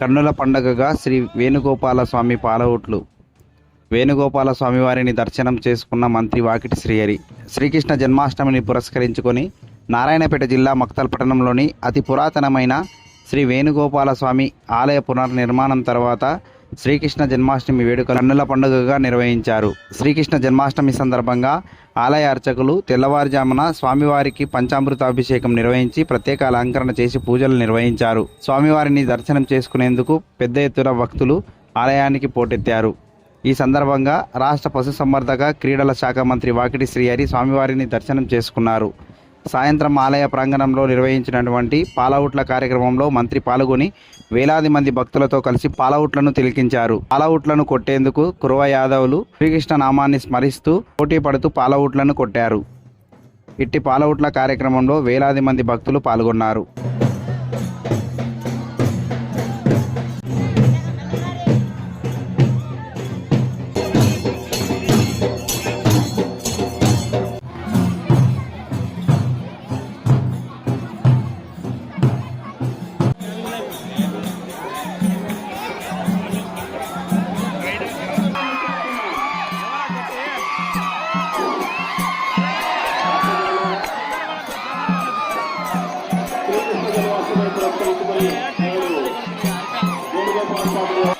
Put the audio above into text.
కన్నుల పండగగా శ్రీ వేణుగోపాల స్వామి పాలవుట్లు. వేణుగోపాల స్వామివారిని దర్శనం చేసుకున్న మంత్రి వాకిటి శ్రీహరి. శ్రీకృష్ణ జన్మాష్టమిని పురస్కరించుకొని నారాయణపేట జిల్లా మక్తల్ పట్టణంలోని అతి పురాతనమైన శ్రీ వేణుగోపాల స్వామి ఆలయ పునర్నిర్మాణం తర్వాత శ్రీకృష్ణ జన్మాష్టమి వేడుక కన్నుల పండుగగా నిర్వహించారు. శ్రీకృష్ణ జన్మాష్టమి సందర్భంగా ఆలయ అర్చకులు తెల్లవారుజామున స్వామివారికి పంచామృతాభిషేకం నిర్వహించి ప్రత్యేక అలంకరణ చేసి పూజలు నిర్వహించారు. స్వామివారిని దర్శనం చేసుకునేందుకు పెద్ద ఎత్తున భక్తులు ఆలయానికి పోటెత్తారు. ఈ సందర్భంగా రాష్ట్ర పశుసంవర్ధక క్రీడల శాఖ మంత్రి వాకిటి శ్రీహరి స్వామివారిని దర్శనం చేసుకున్నారు. సాయంత్రం ఆలయ ప్రాంగణంలో నిర్వహించినటువంటి పాలవుట్ల కార్యక్రమంలో మంత్రి పాల్గొని వేలాది మంది భక్తులతో కలిసి పాలవుట్లను తిలికించారు. పాలవుట్లను కొట్టేందుకు కురవ యాదవులు శ్రీకృష్ణ నామాన్ని స్మరిస్తూ పోటీ పడుతూ పాలవుట్లను కొట్టారు. ఇట్టి పాలవుట్ల కార్యక్రమంలో వేలాది మంది భక్తులు పాల్గొన్నారు. పెట్టుకుని నేను వేణుగోపాల స్వామి